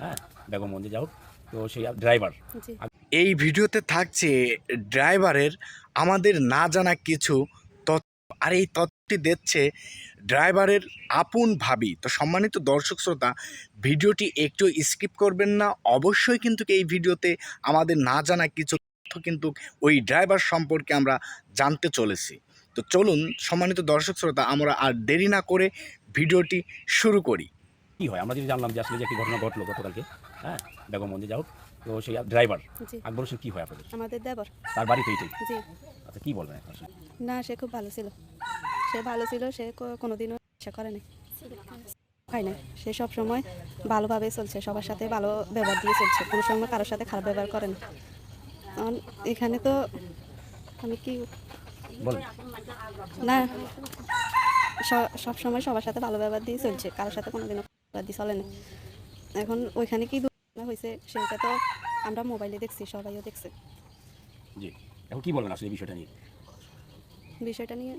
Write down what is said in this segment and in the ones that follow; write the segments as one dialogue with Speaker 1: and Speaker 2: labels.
Speaker 1: হ্যাঁ বেগমগঞ্জে যাও তো সেই ড্রাইভার
Speaker 2: এই ভিডিওতে থাকছে ড্রাইভারের আমাদের না জানা কিছু তথ্য আর এই তথ্যটি দিচ্ছে ড্রাইভারের আপন ভাবি। তো সম্মানিত দর্শক শ্রোতা ভিডিওটি একটু স্কিপ করবেন না অবশ্যই কিন্তু এই ভিডিওতে আমাদের না জানা কিছু তথ্য কিন্তু ওই ড্রাইভার সম্পর্কে আমরা জানতে চলেছি। তো চলুন সম্মানিত দর্শক শ্রোতা আমরা আর দেরি না করে ভিডিওটি শুরু করি।
Speaker 1: কী হয়? আমরা যদি জানলাম যে আসলে যে একটি ঘটনা ঘটলো গতকালকে হ্যাঁ বেগমগঞ্জে যাও তো সেই ড্রাইভার আকবর হোসেন কী হয় আপনাদের?
Speaker 3: আমাদের দেবর।
Speaker 1: তার বাড়িতে এইটাই।
Speaker 3: জি।
Speaker 1: আচ্ছা কী বলবেন?
Speaker 3: না সে খুব ভালো ছিল। সে ভালো ছিল সে কোনোদিনও ইচ্ছা করে নাই। খায় নাই। সে সব সময় ভালোভাবে চলছে সবার সাথে ভালো ব্যবহার দিয়ে চলছে। কোনো সময় কারোর সাথে খারাপ ব্যবহার করে না। এখন এখানে তো আমি কি না সব সময় সবার সাথে ভালো ব্যবহার দিয়ে চলছে। কারোর সাথে কোনোদিনও দিয়ে চলে না। এখন ওইখানে কি দুর্ঘটনা হয়েছে সেটা তো আমরা মোবাইলে দেখছি সবাইও দেখছে।
Speaker 1: জি এখন কী বলবেন আসলে বিষয়টা নিয়ে?
Speaker 3: বিষয়টা নিয়ে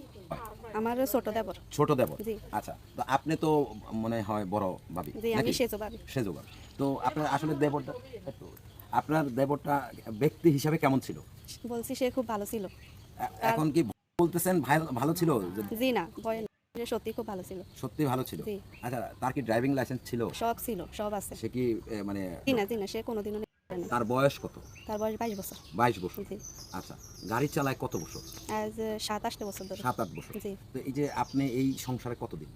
Speaker 3: আমার ছোট দেবর।
Speaker 4: ছোট দেবর?
Speaker 3: জি।
Speaker 4: আচ্ছা তো আপনি তো মনে হয় বড় ভাবি
Speaker 3: জি আমি? সেজো ভাবি।
Speaker 4: সেজো ভাবি। তো আপনার আসলে দেবরটা আপনার দেবরটা ব্যক্তি হিসাবে কেমন ছিল?
Speaker 3: বলছি সে খুব ভালো ছিল।
Speaker 4: এখন কি বলতেছেন ভালো ছিল?
Speaker 3: জি না সত্যি খুব ভালো ছিল।
Speaker 4: সত্যি ভালো ছিল? আচ্ছা তার কি ড্রাইভিং লাইসেন্স ছিল?
Speaker 3: সব ছিল সব আছে।
Speaker 4: সে কি মানে
Speaker 3: না জি না সে কোনোদিনও
Speaker 4: তার বয়স কত?
Speaker 3: তার বয়স বাইশ বছর।
Speaker 4: বাইশ বছর। আচ্ছা গাড়ি চালায় কত বছর?
Speaker 3: আজ সাত আটটা বছর ধরে।
Speaker 4: সাত আট বছর। তো এই যে আপনি এই সংসারে কতদিন?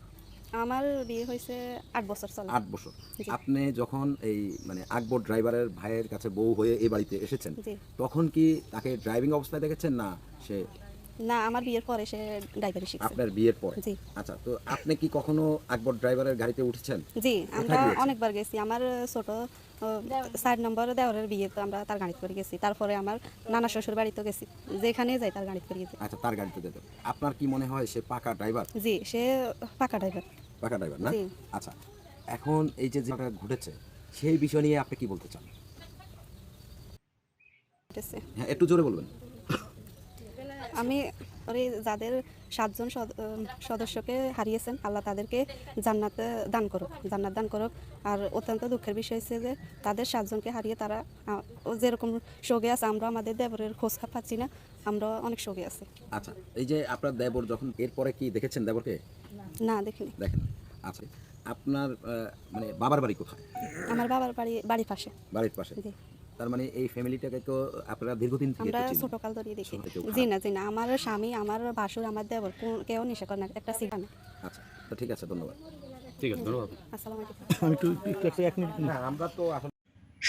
Speaker 3: আমার বিয়ে হয়েছে আট বছর চলে।
Speaker 4: আট বছর। আপনি যখন এই মানে আকবর ড্রাইভারের ভাইয়ের কাছে বউ হয়ে এই বাড়িতে এসেছেন তখন কি তাকে ড্রাইভিং অবস্থায় দেখেছেন না সে
Speaker 3: না আমার বিয়ের পরে সে ড্রাইভারি শিখছে।
Speaker 4: আপনার বিয়ের পরে?
Speaker 3: জি।
Speaker 4: আচ্ছা তো আপনি কি কখনো আকবর ড্রাইভারের গাড়িতে উঠেছেন?
Speaker 3: জি আমরা অনেকবার গেছি। আমার ছোট চার নম্বর দেওয়ারের বিয়ে তো আমরা তার গাড়িতে করে গেছি। তারপরে আমার নানা শ্বশুর বাড়িতেও গেছি। যেখানে যাই তার গাড়িতে করে গেছি।
Speaker 4: আচ্ছা তার গাড়িতে যেতে। আপনার কি মনে হয় সে পাকা ড্রাইভার
Speaker 3: জি সে পাকা ড্রাইভার
Speaker 4: পাকা ড্রাইভার না? আচ্ছা এখন এই যে যেটা ঘটেছে সেই বিষয় নিয়ে আপনি কি বলতে চান? হ্যাঁ একটু জোরে বলবেন।
Speaker 3: আমি ওই যাদের সাতজন সদ- সদস্যকে হারিয়েছেন আল্লাহ তাদেরকে জান্নাতে দান করুক জান্নাত দান করুক। আর অত্যন্ত দুঃখের বিষয় হচ্ছে যে তাদের সাতজনকে হারিয়ে তারা যেরকম শোকে আছে আমরা আমাদের দেবরের খোঁজ পাচ্ছি না আমরা অনেক শোকে আছি।
Speaker 4: আচ্ছা এই যে আপনার দেবর যখন এরপরে কি দেখেছেন দেবরকে?
Speaker 3: না দেখিনি।
Speaker 4: দেখেন আচ্ছা আপনার মানে বাবার বাড়ি কোথায়?
Speaker 3: আমার বাবার বাড়ি বাড়ির পাশে।
Speaker 4: বাড়ির পাশে। তার মানে এই ফ্যামিলিটাকে তো আপনারা দীর্ঘদিন থেকে
Speaker 3: আমরা ছোটকাল ধরিয়ে দেখি। জি না জি না আমার স্বামী আমার ভাসুর আমার দেবর কেউ নেশা করে না একটা সিগার না
Speaker 4: আচ্ছা তো ঠিক আছে ধন্যবাদ।
Speaker 1: ঠিক আছে ধন্যবাদ।
Speaker 3: আসসালামু আলাইকুম।
Speaker 2: আমরা তো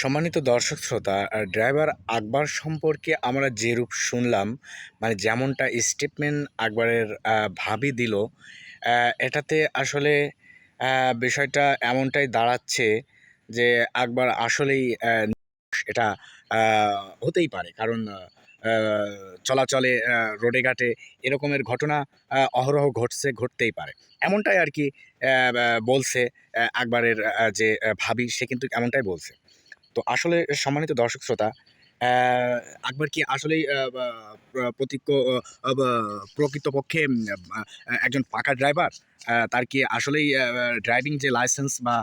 Speaker 2: সম্মানিত দর্শক শ্রোতা আর ড্রাইভার আকবর সম্পর্কে আমরা যে রূপ শুনলাম মানে যেমনটা স্টেটমেন্ট আকবরের ভাবি দিল এটাতে আসলে বিষয়টা এমনটাই দাঁড়াচ্ছে যে আকবর আসলেই এটা হতেই পারে। কারণ চলাচলে রোডে ঘাটে এরকমের ঘটনা অহরহ ঘটছে ঘটতেই পারে। এমনটাই আর কি বলছে আহ, আকবরের যে ভাবি সে কিন্তু এমনটাই বলছে। তো আসলে সম্মানিত দর্শক শ্রোতা আহ, আকবর কি আসলেই প্রতিজ্ঞ প্রকৃতপক্ষে একজন পাকা ড্রাইভার? তার কি আসলেই ড্রাইভিং যে লাইসেন্স বা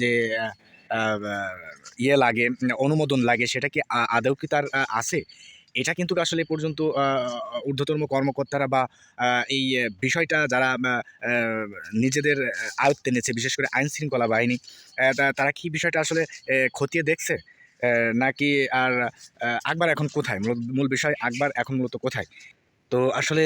Speaker 2: যে ইয়ে লাগে অনুমোদন লাগে সেটা কি আদৌ কি তার আছে? এটা কিন্তু আসলে পর্যন্ত আহ, ঊর্ধ্বতন কর্মকর্তারা বা এই বিষয়টা যারা নিজেদের আয়ত্তে নিয়েছে বিশেষ করে আইন শৃঙ্খলা বাহিনী তারা কি বিষয়টা আসলে খতিয়ে দেখছে? নাকি আর আকবর এখন কোথায়? মূল বিষয় আকবর এখন মূলত কোথায়? তো আসলে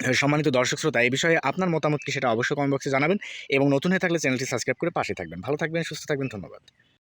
Speaker 2: সম্মানিত দর্শক শ্রোতা, এই বিষয়ে আপনার মতামত কি সেটা অবশ্যই কমেন্ট বক্সে জানাবেন এবং নতুন হয়ে থাকলে চ্যানেলটি সাবস্ক্রাইব করে পাশে থাকবেন। ভালো থাকবেন, সুস্থ থাকবেন, ধন্যবাদ।